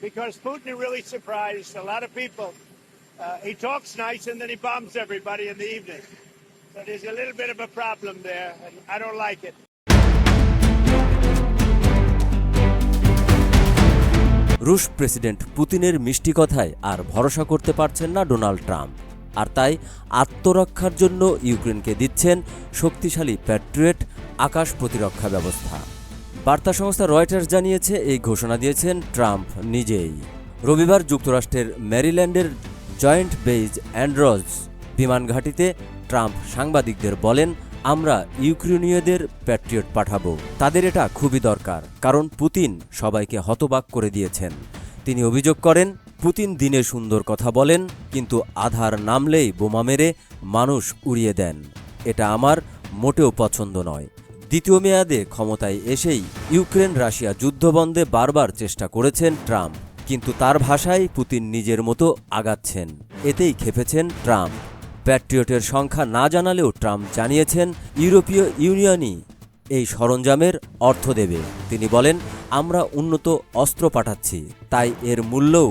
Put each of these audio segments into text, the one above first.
because Putin really surprised a lot of people. Uh, he talks nice and then he bombs everybody in the evening. So there's a little bit of a problem there, and I don't like it. রুশ president পুতিনের মিষ্টি কথায় আর ভরসা করতে পারছেন না Donald Trump আর তাই আত্মরক্ষার জন্য ইউক্রেনকে দিচ্ছেন শক্তিশালী প্যাট্রিয়েট আকাশ প্রতিরক্ষা ব্যবস্থা বার্তা সংস্থা রয়টার্স জানিয়েছে, এই ঘোষণা দিয়েছেন ট্রাম্প নিজেই। রবিবার যুক্তরাষ্ট্রের ম্যারিল্যান্ডের জয়েন্ট বেইজ অ্যান্ড্রজ বিমান ঘাঁটিতে ট্রাম্প সাংবাদিকদের বলেন, আমরা ইউক্রেনীয়দের প্যাট্রিয়ট পাঠাবো। তাদের এটা খুবই দরকার, কারণ পুতিন সবাইকে হতবাক করে দিয়েছেন। তিনি অভিযোগ করেন, পুতিন দিনে সুন্দর কথা বলেন, কিন্তু আধার নামলেই বোমা মেরে মানুষ উড়িয়ে দেন। এটা আমার মোটেও পছন্দ নয়। দ্বিতীয় মেয়াদে ক্ষমতায় এসেই ইউক্রেন রাশিয়া যুদ্ধবন্ধে বারবার চেষ্টা করেছেন ট্রাম্প, কিন্তু তার ভাষায় পুতিন নিজের মতো আগাচ্ছেন। এতেই খেপেছেন ট্রাম্প। প্যাট্রিয়টের সংখ্যা না জানালেও ট্রাম্প জানিয়েছেন ইউরোপীয় ইউনিয়নই এই সরঞ্জামের অর্থ দেবে। তিনি বলেন, আমরা উন্নত অস্ত্র পাঠাচ্ছি, তাই এর মূল্যও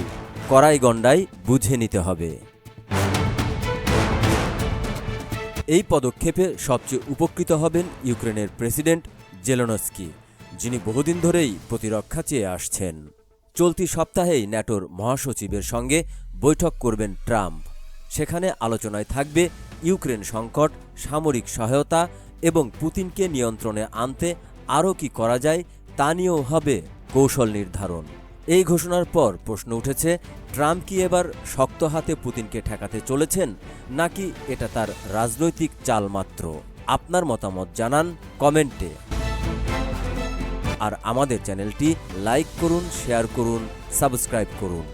কড়াই গণ্ডায় বুঝে নিতে হবে। এই পদক্ষেপে সবচেয়ে উপকৃত হবেন ইউক্রেনের প্রেসিডেন্ট জেলোনস্কি, যিনি বহুদিন ধরেই প্রতিরক্ষা চেয়ে আসছেন। চলতি সপ্তাহেই ন্যাটোর মহাসচিবের সঙ্গে বৈঠক করবেন ট্রাম্প। সেখানে আলোচনায় থাকবে ইউক্রেন সংকট, সামরিক সহায়তা এবং পুতিনকে নিয়ন্ত্রণে আনতে আরও কি করা যায় তা নিয়েও হবে কৌশল নির্ধারণ। এই ঘোষণার পর প্রশ্ন উঠেছে, ট্রাম্প কি এবার শক্ত হাতে পুতিনকে ঠেকাতে চলেছেন, নাকি এটা তার রাজনৈতিক চাল মাত্র আপনার মতামত জানান কমেন্টে। আর আমাদের চ্যানেলটি লাইক করুন, শেয়ার করুন, সাবস্ক্রাইব করুন।